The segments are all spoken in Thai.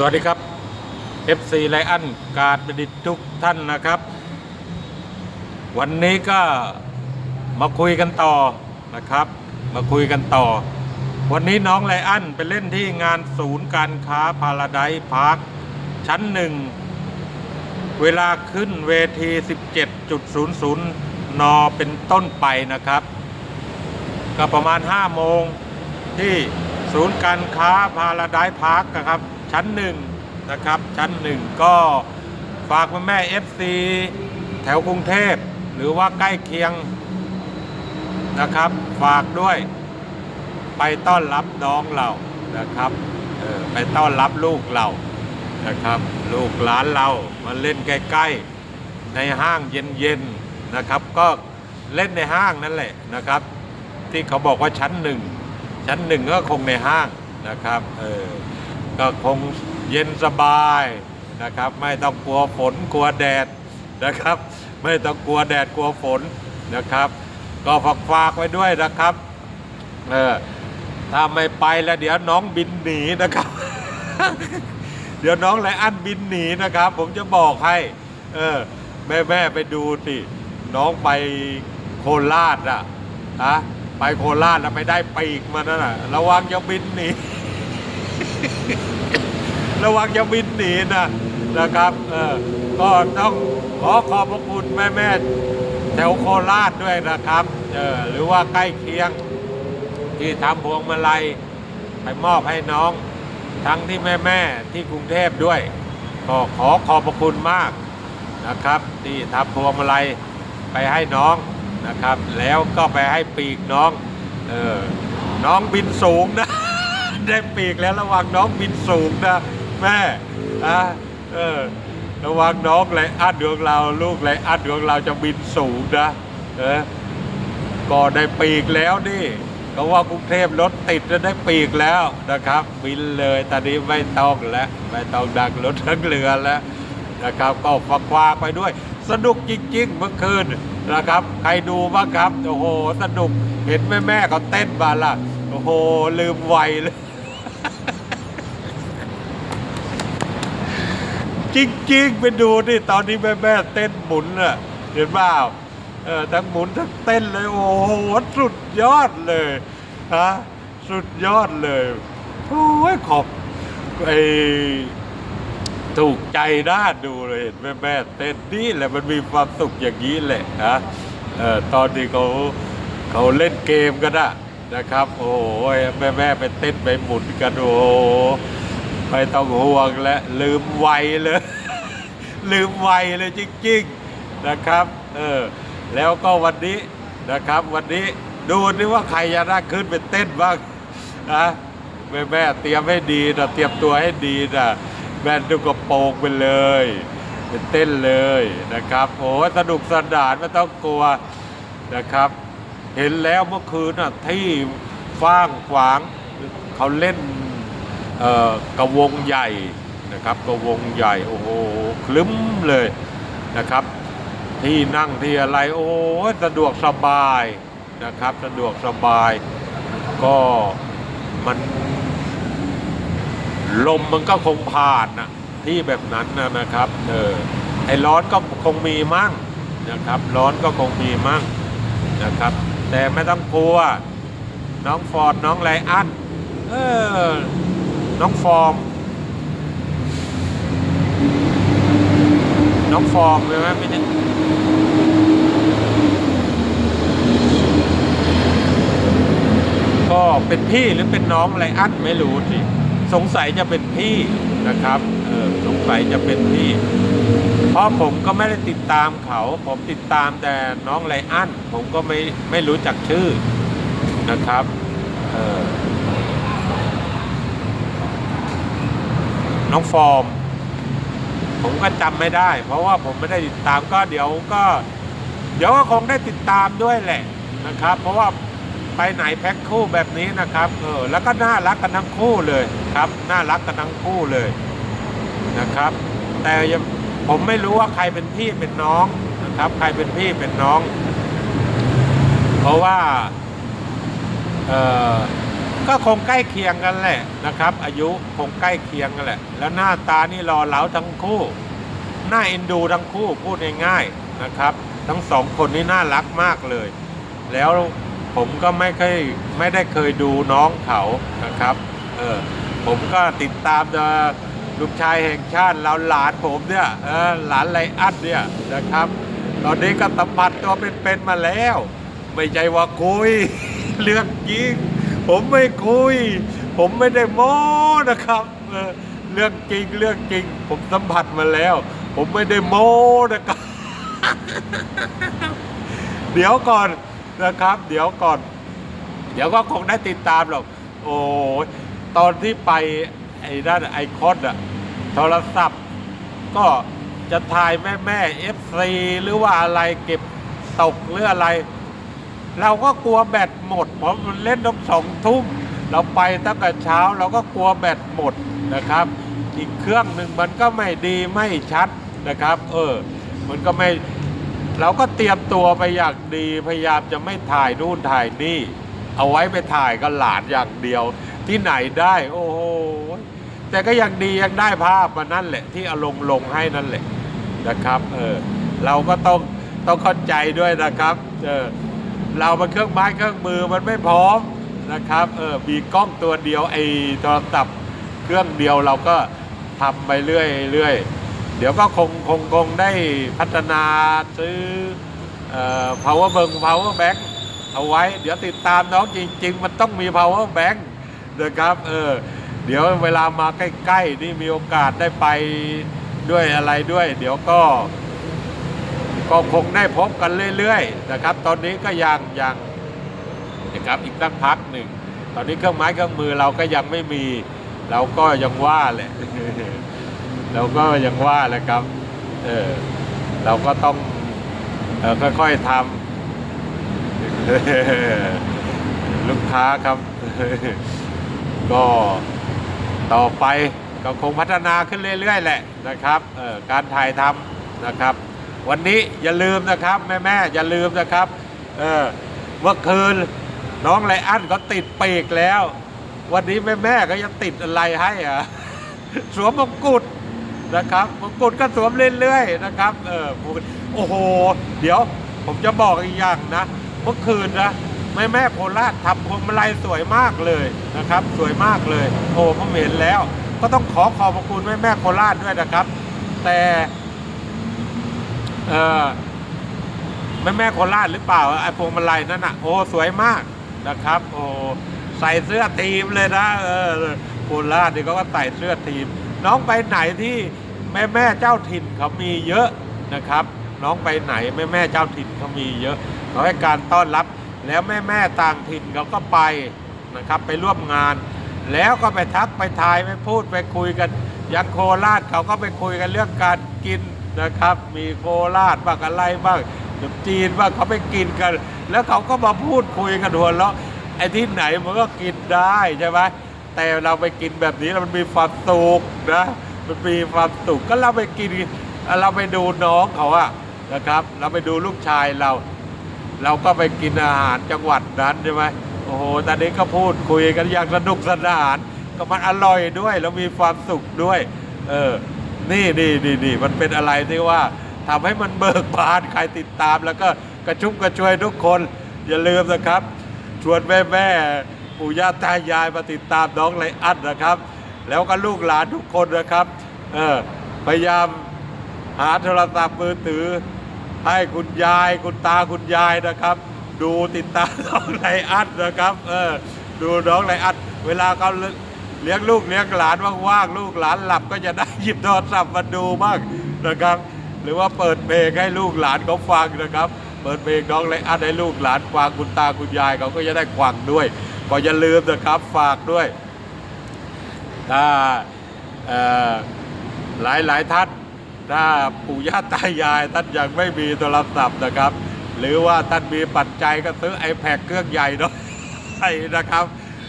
สวัสดีครับ FC ไลอันการประดิษฐ์ทุกท่านนะครับ วันนี้ก็มาคุยกันต่อนะครับ มาคุยกันต่อ วันนี้น้องไลอันไปเล่นที่งานศูนย์การค้าพาราไดพาร์คชั้นหนึ่ง เวลาขึ้นเวที 17.00 น เป็นต้นไปนะครับ ก็ประมาณ 5 โมงที่ศูนย์การค้าพาราไดพาร์คครับ ชั้นหนึ่งนะครับ ชั้นหนึ่งก็ฝากแม่ FC แถวกรุงเทพ หรือว่าใกล้เคียงนะครับ ฝากด้วย ไปต้อนรับน้องเรานะครับออไปต้อนรับลูกเรานะครับ ลูกหลานเรามาเล่นใกล้ๆ ในห้างเย็นๆนะครับ ก็เล่นในห้างนั่นแหละนะครับ ที่เขาบอกว่าชั้นหนึ่งชั้นหนึ่งก็คงในห้างนะครับเออ ก็คงเย็นสบายนะครับ ไม่ต้องกลัวฝนกลัวแดดนะครับ ไม่ต้องกลัวแดดกลัวฝนนะครับ ก็ฝากฝากไว้ด้วยนะครับเออถ้าไม่ไปแล้วเดี๋ยวน้องบินหนีนะครับ เดี๋ยวน้องไลอันบินหนีนะครับ ผมจะบอกให้ เออ แม่แม่ไปดูสิน้องไปโคราชอะอะไปโคราชแล้วไปได้ปีกมานั่นน่ะ ระวังจะบินหนี ระวังจะบินหนีนะนะครับเออก็ต้องขอขอบพระคุณแม่แม่แถวโคราชด้วยนะครับเออหรือว่าใกล้เคียงที่ทำพวงมาลัยไปมอบให้น้อง ทั้งที่แม่แม่ที่กรุงเทพด้วย ก็ขอขอบพระคุณมากนะครับ ที่ทำพวงมาลัยไปให้น้องนะครับ แล้วก็ไปให้ปีกน้องเออน้องบินสูงนะ ได้ปีกแล้วระวังน้องบินสูงนะแม่อะเออระวังน้องไรอัดดวงเราลูกไรอัดดวงเราจะบินสูงนะเออก็ได้ปีกแล้วนี่ก็ว่ากรุงเทพรถติดจะได้ปีกแล้วนะครับ บินเลยตอนนี้ไม่ต้องแล้วไม่ต้องดังรถทั้งเรือแล้วนะครับ ก็ฝากวาไปด้วย สนุกจริงๆเมื่อคืนนะครับ ใครดูบ้างครับ โอ้โห สนุกเห็นแม่แม่เขาเต้นมาละโอ้โห ลืมไวยเลย จริงๆ ไปดูนี่ตอนนี้แม่แม่เต้นหมุนอะเห็นเปล่าเออทั้งหมุนทั้งเต้นเลย โอ้โหสุดยอดเลยฮะสุดยอดเลยโอ้ยขอบไอถูกใจน่าดูเลยเห็นแม่แม่เต้นนี่แหละมันมีความสุขอย่างนี้แหละนะเออตอนนี้เขาเขาเล่นเกมกันอะ นะครับ โอ้ยแม่แม่ไปเต้นไปหมุนกันโอ้โหไม่ต้องห่วงและลืมไวเลย ลืมไวเลยจริงๆนะครับเออแล้วก็วันนี้นะครับ วันนี้ดูนี่ว่าใครจะได้ขึ้นไปเต้นบ้างนะแม่แม่เตรียมให้ดีนะเตรียมตัวให้ดีนะแม่ดูกระโปรงไปเลยเป็นเต้นเลยนะครับ โอ้สนุกสนานไม่ต้องกลัวนะครับ เห็นแล้วเมื่อคืนน่ะที่ฟ้างขวางเขาเล่นกระวงใหญ่นะครับกระวงใหญ่โอ้โหคลึ้มเลยนะครับ ที่นั่งที่อะไรโอ้สะดวกสบายนะครับ สะดวกสบาย ก็มันลมมันก็คงผ่านนะที่แบบนั้นนะนะครับเออไอ้ร้อนก็คงมีมั่งนะครับ ร้อนก็คงมีมั่งนะครับ แต่ไม่ต้องกลัว น้องฟอร์ดน้องไลอันเออ น้องฟอร์ม น้องฟอร์มใช่ไหมไม่ใช่ก็เป็นพี่หรือเป็นน้องไรอันไม่รู้สิสงสัยจะเป็นพี่นะครับ เออสงสัยจะเป็นพี่ เพราะผมก็ไม่ได้ติดตามเขา ผมติดตามแต่น้องไรอันผมก็ไม่ไม่รู้จักชื่อนะครับเออน้องฟอร์ม ผมก็จำไม่ได้ เพราะว่าผมไม่ได้ติดตามก็เดี๋ยวก็ เดี๋ยวก็คงได้ติดตามด้วยแหละนะครับ เพราะว่าไปไหนแพ็คคู่แบบนี้นะครับเออแล้วก็น่ารักกันทั้งคู่เลยครับ น่ารักกันทั้งคู่เลยนะครับ แต่ยัง ผมไม่รู้ว่าใครเป็นพี่เป็นน้องนะครับ ใครเป็นพี่เป็นน้อง เพราะว่าเออก็คงใกล้เคียงกันแหละนะครับ อายุคงใกล้เคียงกันแหละ แล้วหน้าตานี่รอเหลาทั้งคู่หน่าเอ็นดูทั้งคู่พูดง่ายๆนะครับ ทั้งสองคนนี้น่ารักมากเลย แล้วผมก็ไม่เคยไม่ได้เคยดูน้องเขานะครับเออผมก็ติดตามแต่ ลูกชายแห่งชาติเราหลานผมเนี่ยเออหลานไรอันเนี่ยนะครับ ตอนนี้ก็สัมผัสตัวเป็นๆมาแล้ว ไม่ใช่ว่าคุย เรื่องจริง ผมไม่คุย ผมไม่ได้โม้นะครับ เรื่องจริงเรื่องจริง ผมสัมผัสมาแล้ว ผมไม่ได้โม้นะครับ เดี๋ยวก่อนนะครับ เดี๋ยวก่อน เดี๋ยวก็คงได้ติดตามหรอกโอ้ตอนที่ไปไอ้ด้านไอคอนอะ โทรศัพท์ ก็จะถ่ายแม่แม่เอฟซีหรือว่าอะไรเก็บตกหรืออะไร เราก็กลัวแบตหมดเพราะมันเล่นต้งสองทุ่มเราไปตั้งแต่เช้าเราก็กลัวแบตหมดนะครับ อีกเครื่องหนึ่งมันก็ไม่ดีไม่ชัดนะครับ เออ มันก็ไม่เราก็เตรียมตัวไปอย่างดีพยายามจะไม่ถ่ายนู่นถ่ายนี่ เอาไว้ไปถ่ายก็หลานอย่างเดียว ที่ไหนได้ โอ้โห แต่ก็ยังดียังได้ภาพมานั่นแหละ ที่เอาลงลงให้นั่นแหละนะครับเออเราก็ต้องต้องเข้าใจด้วยนะครับเออเรามันเครื่องไม้เครื่องมือมันไม่พร้อมนะครับเออมีกล้องตัวเดียวไอ้โทรศัพท์เครื่องเดียวเราก็ทำไปเรื่อยเรื่อยเดี๋ยวก็คงคงคงได้พัฒนาซื้อเอ่อ power bank power bank เอาไว้ เดี๋ยวติดตามน้องจริง ๆ มันต้องมี power bank นะครับเออ เดี๋ยวเวลามาใกล้ๆนี่มีโอกาสได้ไปด้วยอะไรด้วย เดี๋ยวก็ ก็คงได้พบกันเรื่อยๆนะครับ ตอนนี้ก็ยังยังนะครับอีกสักพักหนึ่งตอนนี้เครื่องไม้เครื่องมือเราก็ยังไม่มี เราก็ยังว่าแหละเราก็ยังว่าแหละครับเออเราก็ต้องออค่อยๆทำลูกค้าครับ ก็ ต่อไปก็คงพัฒนาขึ้นเรื่อยๆแหละนะครับการถ่ายทำนะครับ วันนี้อย่าลืมนะครับแม่ๆอย่าลืมนะครับเเมื่อคืนน้องไรอันก็ติดปีกแล้ว วันนี้แม่ๆก็ยังติดอะไรให้อะสวมมงกุฎนะครับมงกุฎก็สวมเรื่อยๆนะครับเออโอ้โห เดี๋ยวผมจะบอกอีกอย่างนะ เมื่อคืนนะ ม่แม่โคราชทำพวงมาลัยสวยมากเลยนะครับ สวยมากเลยโอ้ผมเห็นแล้ว ก็ต้องขอขอบคุณแม่แม่โคราชด้วยนะครับ แต่เออแม่แม่โคราชหรือเปล่าไอ้พวงมาลัยนั่นอะโอ้สวยมากนะครับ โอ้ใส่เสื้อทีมเลยนะเออโคราชนี่เขาก็ใส่เสื้อทีม น้องไปไหนที่แม่แม่เจ้าถิ่นเขามีเยอะนะครับ น้องไปไหนแม่แม่เจ้าถิ่นเขามีเยอะเขาให้การต้อนรับ แล้วแม่แม่ต่างถิ่นเขาก็ไปนะครับไปร่วมงาน แล้วก็ไปทักไปทายไปพูดไปคุยกันอย่างโคราชเขาก็ไปคุยกันเรื่องการกินนะครับ มีโคราชบ้างอะไรบ้างขนมจีนบ้างเขาไปกินกัน แล้วเขาก็มาพูดคุยกันหัวเราะไอ้ที่ไหนมันก็กินได้ใช่ไหมแต่เราไปกินแบบนี้แล้วมันมีความสุขนะมันมีความสุขก็เราไปกินเราไปดูน้องเขาอะนะครับ เราไปดูลูกชายเรา เราก็ไปกินอาหารจังหวัดนั้นใช่ไหมโอ้โห ตอนนี้ก็พูดคุยกันอย่างสนุกสนาน ก็มันอร่อยด้วย แล้วมีความสุขด้วย เออ นี่นี่นี่นี่มันเป็นอะไรที่ว่าทำให้มันเบิกบานใครติดตาม แล้วก็กระชุ่มกระชวยทุกคน อย่าลืมนะครับ ชวนแม่แม่ปู่ย่าตายายมาติดตามน้องไรอันนะครับ แล้วก็ลูกหลานทุกคนนะครับ เออพยายามหาโทรศัพท์มือถือ ให้คุณยายคุณตาคุณยายนะครับ ดูติดตามน้องไรอัดนะครับเออดูน้องไรอัดเวลาเขาเลี้ยงลูกเลี้ยงหลานว่างๆลูกหลานหลับก็จะได้หยิบโทรศัพท์มาดูบ้างนะครับ หรือว่าเปิดเพลงให้ลูกหลานเขาฟังนะครับ เปิดเพลงน้องไรอัดให้ลูกหลานฟังคุณตาคุณยายเขาก็จะได้ฟังด้วยก็อย่าลืมนะครับฝากด้วยถ้าหลายหลายท่าน ถ้าปู่ย่าตายายท่านยังไม่มีโทรศัพท์นะครับ หรือว่าท่านมีปัจจัยก็ซื้อ iPad เครื่องใหญ่หน่อยนะครับ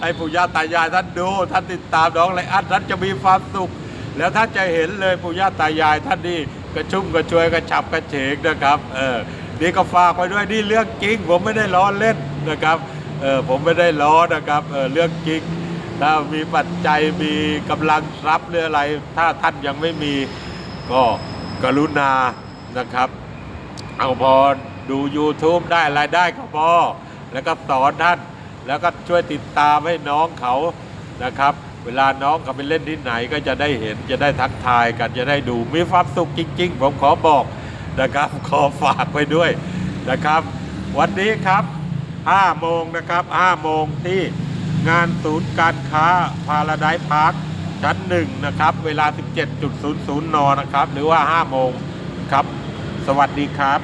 ให้ปู่ย่าตายายท่านดูท่านติดตามน้องไรอันท่านจะมีความสุข แล้วท่านจะเห็นเลยปู่ย่าตายายท่านนี่กระชุ่มกระชวยกระฉับกระเฉงนะครับเออนี่ก็ฝากไว้ด้วยนี่เรื่องจริง ผมไม่ได้ล้อเล่นนะครับเออผมไม่ได้ล้อนะครับเออเรื่องจริงถ้ามีปัจจัยมีกำลังทรัพย์หรืออะไร ถ้าท่านยังไม่มี ก็กรุณานะครับ เอาพอดู YouTube ได้รายได้ก็พอแล้วก็สอนท่าน แล้วก็ช่วยติดตามให้น้องเขานะครับ เวลาน้องเขาไปเล่นที่ไหนก็จะได้เห็นจะได้ทักทายกันจะได้ดูมีความสุขจริง ๆ ผมขอบอกนะครับ ขอฝากไว้ด้วยนะครับ วันนี้ครับ5โมงนะครับ5โมงที่งานศูนย์การค้าพาราไดพาร์ค ชั้นหนึ่งนะครับ เวลา 17.00 น นะครับ หรือว่า 5 โมงครับ สวัสดีครับ